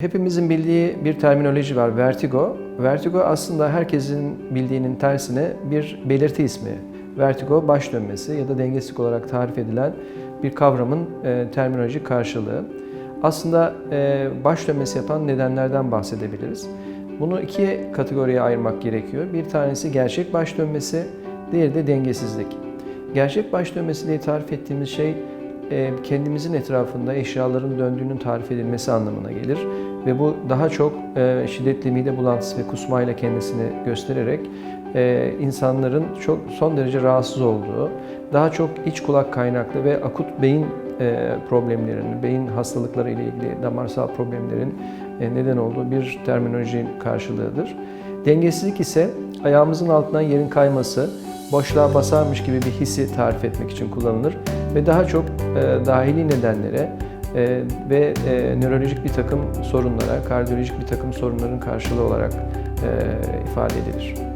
Hepimizin bildiği bir terminoloji var, vertigo. Vertigo aslında herkesin bildiğinin tersine bir belirti ismi. Vertigo baş dönmesi ya da dengesizlik olarak tarif edilen bir kavramın e, terminolojik karşılığı. Aslında e, baş dönmesi yapan nedenlerden bahsedebiliriz. Bunu ikiye kategoriye ayırmak gerekiyor. Bir tanesi gerçek baş dönmesi, diğeri de dengesizlik. Gerçek baş dönmesi diye tarif ettiğimiz şey e, kendimizin etrafında eşyaların döndüğünün tarif edilmesi anlamına gelir. Ve bu daha çok e, şiddetli mide bulantısı ve kusmayla kendisini göstererek e, insanların çok son derece rahatsız olduğu, daha çok iç kulak kaynaklı ve akut beyin e, problemlerinin, beyin hastalıkları ile ilgili damarsal problemlerin e, neden olduğu bir terminoloji karşılığıdır. Dengesizlik ise ayağımızın altından yerin kayması, boşluğa basarmış gibi bir hissi tarif etmek için kullanılır ve daha çok e, dahili nedenlere e, ve e, nörolojik bir takım sorunlara, kardiyolojik bir takım sorunların karşılığı olarak e, ifade edilir.